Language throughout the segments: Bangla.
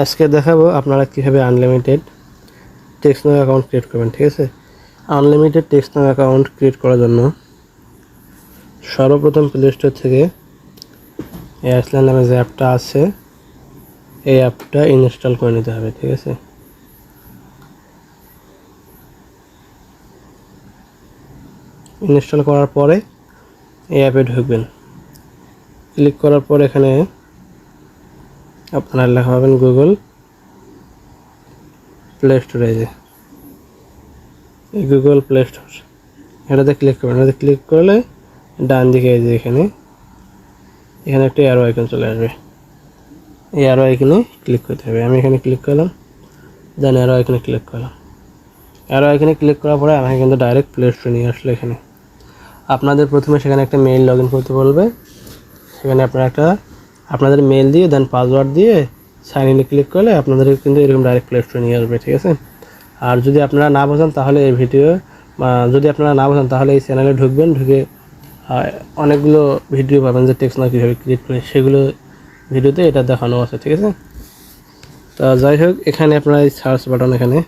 আজকে দেখাবো আপনারা কীভাবে আনলিমিটেড টেক্সনো অ্যাকাউন্ট ক্রিয়েট করবেন, ঠিক আছে? আনলিমিটেড টেক্সনো অ্যাকাউন্ট ক্রিয়েট করার জন্য সর্বপ্রথম প্লে স্টোর থেকে এয়ারসেল নামে যে অ্যাপটা আছে, এই অ্যাপটা ইনস্টল করে নিতে হবে, ঠিক আছে? ইনস্টল করার পরে এই অ্যাপে ঢুকবেন। ক্লিক করার পর এখানে আপনারা লেখা পাবেন গুগল প্লে স্টোরে যে। গুগল প্লে স্টোর এটাতে ক্লিক করবেন। এটাতে ক্লিক করলে ডান দিকে এই যে এখানে এখানে একটা অ্যারো আইকন চলে আসবে। এই অ্যারো আইকনে ক্লিক করতে হবে। আমি এখানে ক্লিক করলাম দেন অ্যারো আইকনে ক্লিক করলাম। অ্যারো আইকনে ক্লিক করার পরে আমাকে কিন্তু ডাইরেক্ট প্লে স্টোরে নিয়ে আসলো এখানে। আপনাদের প্রথমে সেখানে একটা মেইল লগ ইন করতে বলবে। সেখানে আপনারা একটা আপনাদের মেল দিয়ে দেন পাসওয়ার্ড দিয়ে সাইন ইনে ক্লিক করলে আপনাদের কিন্তু এরকম ডাইরেক্ট প্লে স্টোরে নিয়ে আসবে, ঠিক আছে? আর যদি আপনারা না বোঝান, তাহলে এই ভিডিও যদি আপনারা না বোঝান, তাহলে এই চ্যানেলে ঢুকবেন, ঢুকে অনেকগুলো ভিডিও পাবেন যে টেক্সট না কীভাবে ক্রিয়েট করে, সেগুলো ভিডিওতে এটা দেখানো আছে, ঠিক আছে? তা যাই হোক, এখানে আপনারা এই সার্চ বাটন এখানে,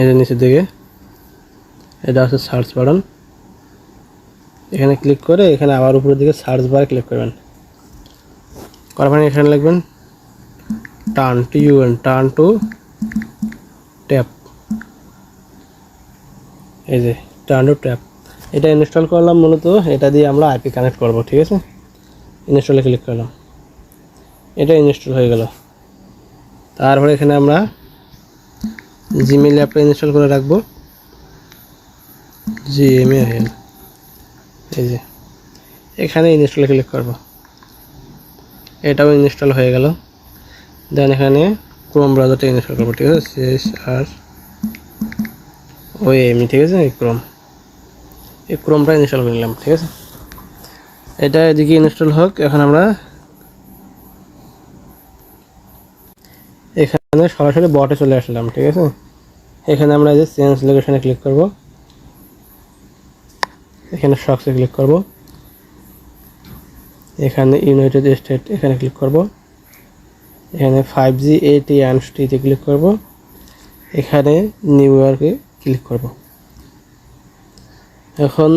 এই যে নিচের দিকে, এটা হচ্ছে সার্চ বাটন এখানে ক্লিক করে এখানে আবার উপরের দিকে সার্চ বারে ক্লিক করবেন। করার পরে এখানে লিখবেন turn to U N turn to tap এই যে টার্ন টু ট্যাপ এটা ইনস্টল করলাম মূলত, এটা দিয়ে আমরা আইপি কানেক্ট করব, ঠিক আছে? ইনস্টলে ক্লিক করলাম। এটা ইনস্টল হয়ে গেল। তারপরে এখানে আমরা জিমেল অ্যাপটা ইনস্টল করে রাখব। জিএমএল এই যে এখানে ইনস্টলে ক্লিক করব। এটাও ইনস্টল হয়ে গেল। দেন এখানে ক্রোম ব্রাউজারটা ইনস্টল করব, ঠিক আছে? সিএস আর ওই এমনি ঠিক আছে? এই ক্রোম এই ক্রোমটা ইনস্টল করে নিলাম, ঠিক আছে? এটা এদিকে ইনস্টল হোক, এখন আমরা এখানে সরাসরি বটে চলে আসলাম, ঠিক আছে? এখানে আমরা এই যে চেঞ্জ লোকেশনে ক্লিক করব। এখানে শক্সে ক্লিক করব। এখানে ইউনাইটেড স্টেট এখানে ক্লিক করব। এখানে ফাইভ জি এটি টিতে ক্লিক করব। এখানে নিউ ইয়র্কে ক্লিক করব। এখন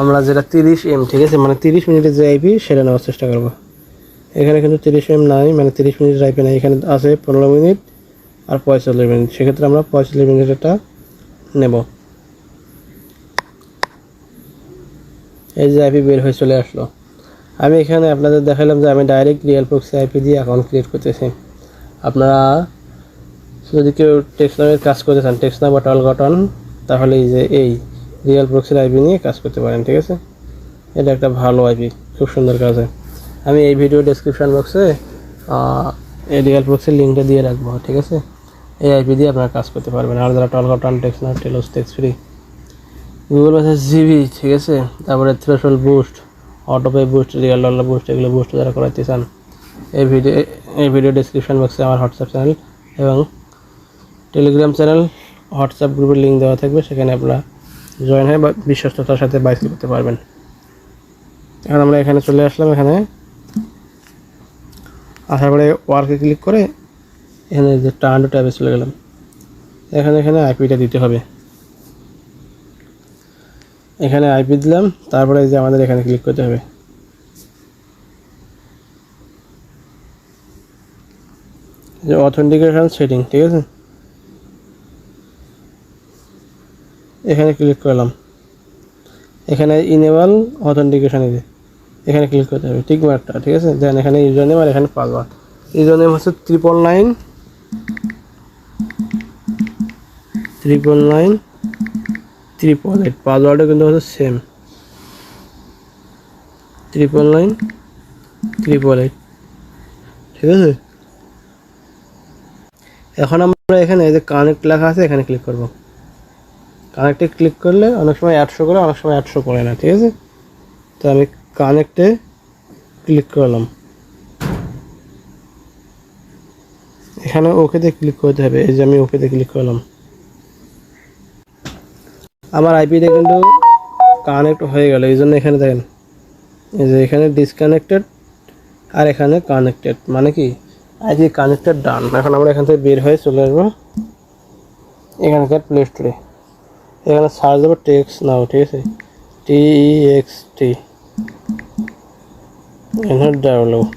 আমরা যেটা তিরিশ এম, ঠিক আছে? মানে তিরিশ মিনিটের যে আইপি, সেটা নেওয়ার চেষ্টা করব। এখানে কিন্তু তিরিশ এম নাই মানে তিরিশ মিনিটের আইপি নাই। এখানে আছে পনেরো মিনিট আর পঁয়তাল্লিশ মিনিট। সেক্ষেত্রে আমরা পঁয়তাল্লিশ মিনিটেরটা নেব। এই যে আইপি বের হয়ে চলে আসলো। আমি এখানে আপনাদের দেখালাম যে আমি ডাইরেক্ট রিয়েল প্রক্সি আইপি দিয়ে অ্যাকাউন্ট ক্রিয়েট করতেছি। আপনারা যদি কেউ টেক্সনামের কাজ করতে চান টেক্সনা বা টল গঠন, তাহলে এই যে এই রিয়েল প্রক্সির আইপি নিয়ে কাজ করতে পারেন, ঠিক আছে? এটা একটা ভালো আইপি খুব সুন্দর কাজ হয়। আমি এই ভিডিও ডেসক্রিপশন বক্সে এই রিয়েল প্রক্সির লিঙ্কটা দিয়ে রাখব, ঠিক আছে? এই আইপি দিয়ে আপনারা কাজ করতে পারবেন। আর যারা টল গঠন TextNow Telos text free Google message GB ঠিক আছে? তারপরে threshold boost autopay boost real dollar boost এগুলো বুস্ট যারা করাইতে চান, এই ভিডিও এই ভিডিও ডিসক্রিপশন বক্সে আমার হোয়াটসঅ্যাপ চ্যানেল এবং টেলিগ্রাম চ্যানেল হোয়াটসঅ্যাপ গ্রুপের লিঙ্ক দেওয়া থাকবে, সেখানে আপনারা জয়েন হয়ে বিশ্বস্ততার সাথে বাইক করতে পারবেন। এখন আমরা এখানে চলে আসলাম, এখানে। আসার পরে ওয়ার্কে ক্লিক করে এখানে যে টার্ন ট্যাবে চলে গেলাম। এখানে এখানে আইপিটা দিতে হবে। এখানে আইপি দিলাম, তারপরে এই যে আমাদের এখানে ক্লিক করতে হবে। যে অথেন্টিকেশন সেটিং ঠিক আছে? এখানে ক্লিক করলাম। এখানে ইনেবল অথেন্টিকেশন ಇದೆ এখানে ক্লিক করতে হবে ঠিক মার্কটা ঠিক আছে? দেন এখানে ইউজার নেম আর এখানে পাসওয়ার্ড ইউজার নেম হচ্ছে triple nine triple nine triple eight পাসওয়ার্ডও কিন্তু হচ্ছে same triple nine triple eight ঠিক আছে? এখন আমরা এখানে যে কানেক্ট লেখা আছে, এখানে ক্লিক করব। কানেক্টে ক্লিক করলে অনেক সময় অ্যাডশো করে, অনেক সময় অ্যাডশো করে না, ঠিক আছে? তো আমি কানেক্টে ক্লিক করলাম। এখানে ওকেতে ক্লিক করতে হবে, এই যে আমি ওকেতে ক্লিক করলাম। আমার আইপিতে কিন্তু কানেক্ট হয়ে গেল, এই জন্য এখানে দেখেন। এই যে এখানে ডিসকানেক্টেড আর এখানে কানেক্টেড মানে কি? আইপি কানেক্টেড ডান এখন আমরা এখান থেকে বের হয়ে চলে আসব এখানকার প্লে স্টোরে এখানে সার্চ দেবো টেক্স নাও ঠিক আছে? টি এক্স টি এখানে ডাউনলোড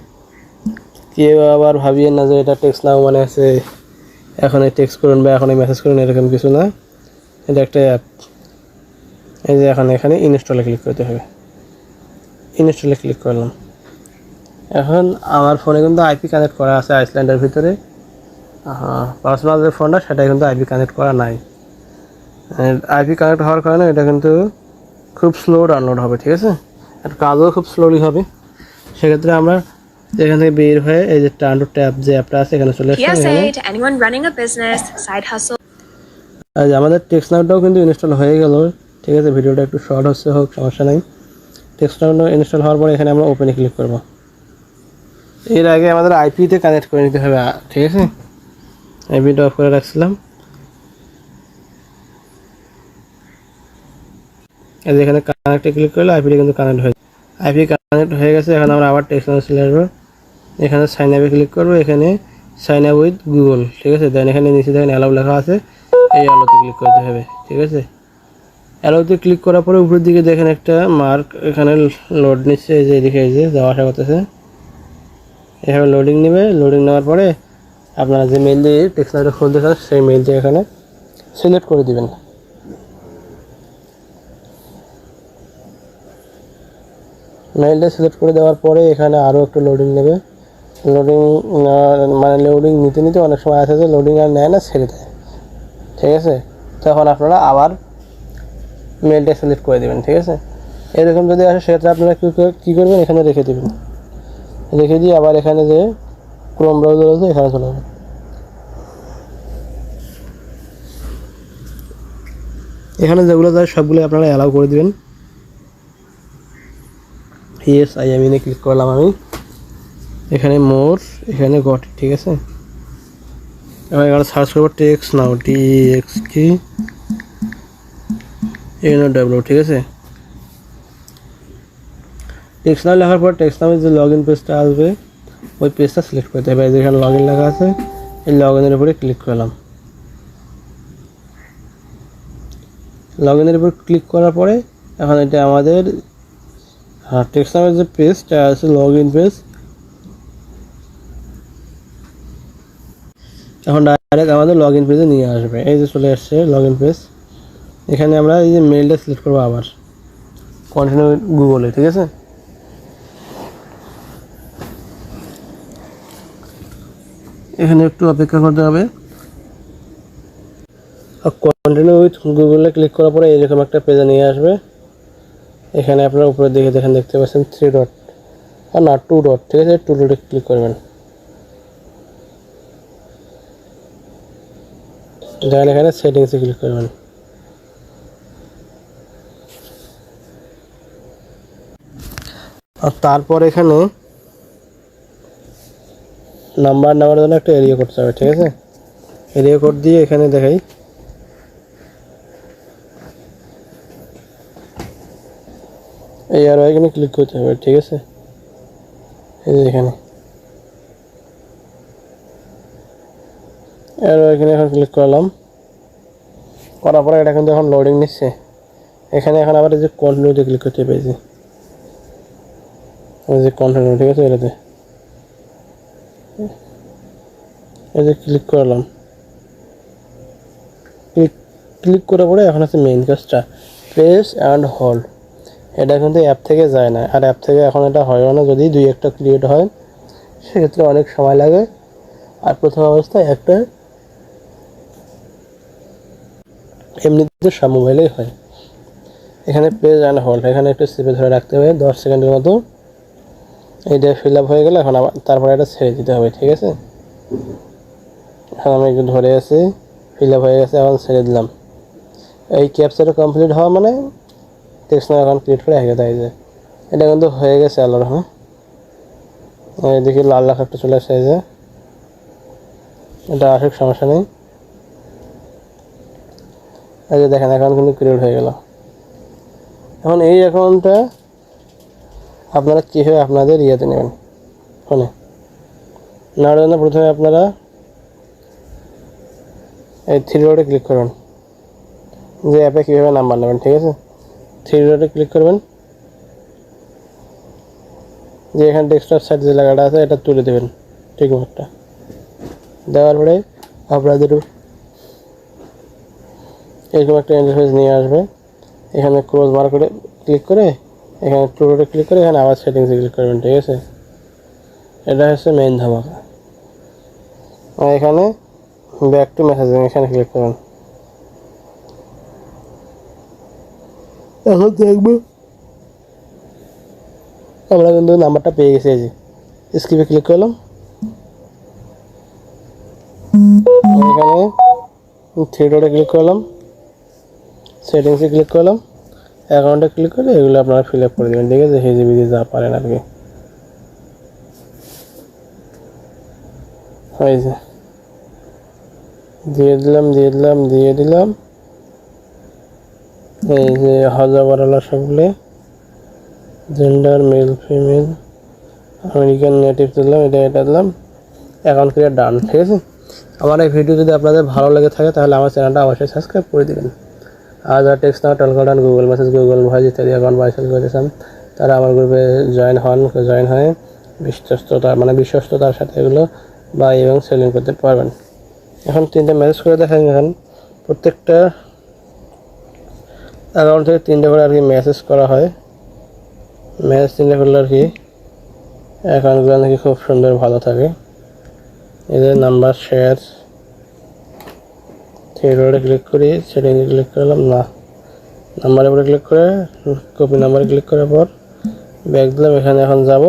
কেউ আবার ভাবিয়ে না যে এটা টেক্সট নাও মানে আছে। এখন টেক্সট করুন বা এখন এই মেসেজ করুন, এরকম কিছু না। এটা একটা অ্যাপ এই যে এখন এখানে ইনস্টলে ক্লিক করতে হবে। ইনস্টলে ক্লিক করলাম। এখন আমার ফোনে কিন্তু আইপি কানেক্ট করা আছে আইসল্যান্ডের ভিতরে। পার্সোনাল যে ফোনটা সেটা কিন্তু আইপি কানেক্ট করা নাই। আইপি কানেক্ট হওয়ার কারণে এটা কিন্তু খুব স্লো ডাউনলোড হবে ঠিক আছে? আর কাজও খুব স্লোলি হবে। সেক্ষেত্রে আমরা এখান থেকে বের হয়ে এই যে টান টু ট্যাব যে অ্যাপটা আছে এখানে চলে আসছে আমাদের টেক্সট নাউটাও কিন্তু ইনস্টল হয়ে গেল। ঠিক আছে, ভিডিওটা একটু শর্ট হচ্ছে হোক, সমস্যা নাই। টেক্সট ইনস্টল হওয়ার পরে এখানে আমরা ওপেনে ক্লিক করব। এর আগে আমাদের আইপিতে কানেক্ট করে নিতে হবে, ঠিক আছে? আইপিটা অফ করে রাখছিলাম। এখানে কানেক্টে ক্লিক করলে আইপিটা কিন্তু কানেক্ট হয়ে আইপি কানেক্ট হয়ে গেছে, এখন আমরা আবার টেক্সট নাউট চলে এখানে সাইন আপে ক্লিক করব, এখানে সাইন আপ উইথ গুগল ঠিক আছে? দেন এখানে নিচে দেখেন অ্যালাউ লেখা আছে, এই অ্যালোতে ক্লিক করতে হবে, ঠিক আছে? অ্যালোতে ক্লিক করার পরে উপরের দিকে দেখেন একটা মার্ক এখানে লোড নিচ্ছে, এই যে এদিকে, এই যে যাওয়া আসা করতেছে। এভাবে লোডিং নেবে লোডিং নেওয়ার পরে আপনারা যে মেল দিয়ে টেক্সটাইলটা খুলতে চান, সেই মেলটি এখানে সিলেক্ট করে দিবেন। মেলটা সিলেক্ট করে দেওয়ার পরে এখানে আরও একটু লোডিং নেবে। লোডিং মানে লোডিং নিতে নিতে অনেক সময় আছে যে লোডিং আর নেয় না, ছেড়ে দেয়। ঠিক আছে? তখন আপনারা আবার মেলটা সিলেক্ট করে দেবেন, ঠিক আছে? এরকম যদি আসে, সেক্ষেত্রে আপনারা কী কর- কী করবেন? এখানে রেখে দেবেন। রেখে দিয়ে আবার এখানে যে ক্রোম ব্রাউজার আছে, এখানে চলে যাবেন। এখানে যেগুলো যায় সবগুলো আপনারা অ্যালাউ করে দিবেন। ইয়েস আই এমিনে ক্লিক করলাম আমি। এখানে মোর এখানে গট ঠিক আছে? এবার এখানে সার্চ করব TextNow T X T N W ঠিক আছে? টেক্সট নাও লেখার পর টেক্সট নামে যে লগ ইন পেজটা আসবে, ওই পেজটা সিলেক্ট করতে হবে এই যে লগ ইন লেখা আছে, এই লগ ইনের উপরে ক্লিক করলাম। লগ ইনের উপর ক্লিক করার পরে, এখন এটা আমাদের হ্যাঁ টেক্সট নামের যে পেজটা আছে লগ ইন পেজ এখন ডাইরেক্ট আমাদের লগ ইন পেজে নিয়ে আসবে। এই যে চলে আসছে লগ ইন পেজ এখানে আমরা এই যে মেলটা সিলেক্ট করব আবার। কন্টিনিউ গুগলে ঠিক আছে? এখানে একটু অপেক্ষা করতে হবে। কন্টিনিউ উইথ গুগলে ক্লিক করার পরে এরকম একটা পেজে নিয়ে আসবে। এখানে আপনারা উপরে দিকে দেখেন দেখতে পাচ্ছেন থ্রি ডট আর না টু ডট ঠিক আছে? টু ডটে ক্লিক করবেন। এখানে সেটিংসে ক্লিক করবেন। আর তারপর এখানে নাম্বার নেওয়ার জন্য একটা এরিয়া করতে হবে ঠিক আছে? এরিয়া কোড দিয়ে এখানে দেখাই। এই আর এখানে ক্লিক করতে হবে, ঠিক আছে? এই এখানে। আর এখানে এখন ক্লিক করলাম। করার পরে এটা কিন্তু এখন লোডিং নিচ্ছে। এখানে এখন আবার এই যে কন্টিনিউতে ক্লিক করতে পেরেছি। এই যে কন্টিনিউ ঠিক আছে? এটাতে। এই যে ক্লিক করলাম। ক্লিক ক্লিক করার পরে এখন আছে মেইন কাজটা। প্রেস অ্যান্ড হোল্ড এটা কিন্তু অ্যাপ থেকে যায় না। আর অ্যাপ থেকে এখন এটা হয় না যদি দুই একটা ক্রিয়েট হয়। সেক্ষেত্রে অনেক সময় লাগে। আর প্রথম অবস্থায় একটা এমনিতে সব মোবাইলেই হয়। এখানে পেজ অ্যান্ড হোল্ড এখানে একটু চেপে ধরে রাখতে হবে। দশ সেকেন্ডের মতো। এইটা ফিল আপ হয়ে গেলে এখন আবার তারপরে এটা ছেড়ে দিতে হবে, ঠিক আছে? এখন আমি একটু ধরে আছি ফিল আপ হয়ে গেছে, এখন ছেড়ে দিলাম। এই ক্যাপচারটা কমপ্লিট হওয়া মানে টেক্সট এখন ক্রিয়েট করে আগে দেয় যে। এটা কিন্তু হয়ে গেছে আলোর হ্যাঁ? এদিকে লাল লাখ একটা চলে আসে যে। এটা আসুক, সমস্যা নেই। এই যে দেখেন অ্যাকাউন্ট কিন্তু ক্রিয়েট হয়ে গেল। এখন এই অ্যাকাউন্টটা আপনারা কীভাবে আপনাদের ইয়েতে নেবেন? ফোনে নেওয়ার জন্য প্রথমে আপনারা এই থ্রি রোডে ক্লিক করবেন। যে অ্যাপে কীভাবে নাম্বার নেবেন, ঠিক আছে? থ্রি রোডে ক্লিক করবেন। যে এখানে ডেস্কটপ সাইড যে লাগাটা আছে, এটা তুলে দেবেন, ঠিক মতটা। দেওয়ার পরে আপনাদের এরকম একটা ইন্টারফেস নিয়ে আসবে। এখানে ক্রোজ বার করে ক্লিক করে এখানে টু ক্লিক করে এখানে আবার সেটিংসে ক্লিক করবেন ঠিক আছে? এটা হচ্ছে মেইন ধামাকা। এখানে ব্যাক টু মেসেজিং এখানে ক্লিক করুন। এখন দেখব। আমরা কিন্তু নাম্বারটা পেয়ে গেছি এই যে। স্কিপে ক্লিক করলাম। এখানে থ্রি ডটে ক্লিক করলাম। সেটিংসে ক্লিক করলাম। অ্যাকাউন্টে ক্লিক করে এগুলো আপনারা ফিল আপ করে দেবেন, ঠিক আছে? হেজি বিজি যা পারেন আর কি। দিয়ে দিলাম দিয়ে দিলাম দিয়ে দিলাম। এই যে হাজার বারালা সবগুলো gender, male, female. American native দিলাম, এটা এটা দিলাম। অ্যাকাউন্ট ক্রিয়ার ডান, ঠিক আছে? আমার এই ভিডিও যদি আপনাদের ভালো লেগে থাকে, তাহলে আমার চ্যানেলটা অবশ্যই সাবস্ক্রাইব করে দেবেন। যারা টেক্সট নাও টেলকটান গুগল মেসেজ গুগল ভয়েস ইত্যাদি অ্যাকাউন্ট বাইসেল করেছেন তারা আমার গ্রুপে জয়েন হন জয়েন হয়ে বিশ্বস্ততা মানে বিশ্বস্ততার সাথে এগুলো বাই এবং সেলিং করতে পারবেন। এখন তিনটে মেসেজ করে দেখেন এখন। প্রত্যেকটা অ্যাকাউন্ট থেকে তিনটে করে আর কি মেসেজ করা হয়। মেসেজ তিনটে করলে আর কি অ্যাকাউন্টগুলো নাকি খুব সুন্দর ভালো থাকে। এদের নাম্বার শেয়ার থিয়েটারে ক্লিক করি সেটিংয়ে ক্লিক করলাম, না। নাম্বারের উপরে ক্লিক করে কপি নাম্বারে ক্লিক করার পর ব্যাগ দিলাম, এখানে এখন যাব।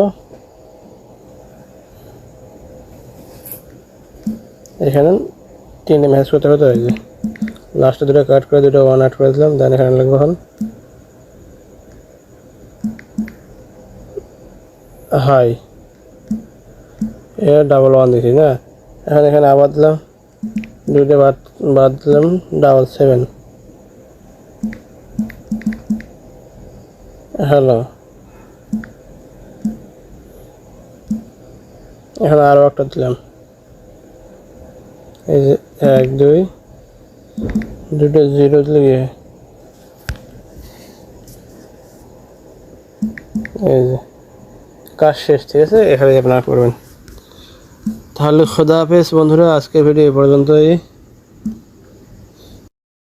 এখানে তিনটে ম্যাচ করতে হবে তো, এই যে। লাস্টে দুটো কাট করে, দুটো ওয়ান আট করে দিলাম দেন এখানে লিখব এখন। হাই এ ডাবল ওয়ান দিছি, না? এখন এখানে আবার দিলাম। দুইটা বাদ বাদ দিলাম ডাবল সেভেন হ্যালো এখন আরও একটা দিলাম। এই যে এক, দুই, দুটো জিরো দিলে গিয়ে এই যে, কাজ শেষ, ঠিক আছে? এখানে আপনারা করবেন। তাহলে খোদা হাফেজ বন্ধুরা আজকের ভিডিও এ পর্যন্তই।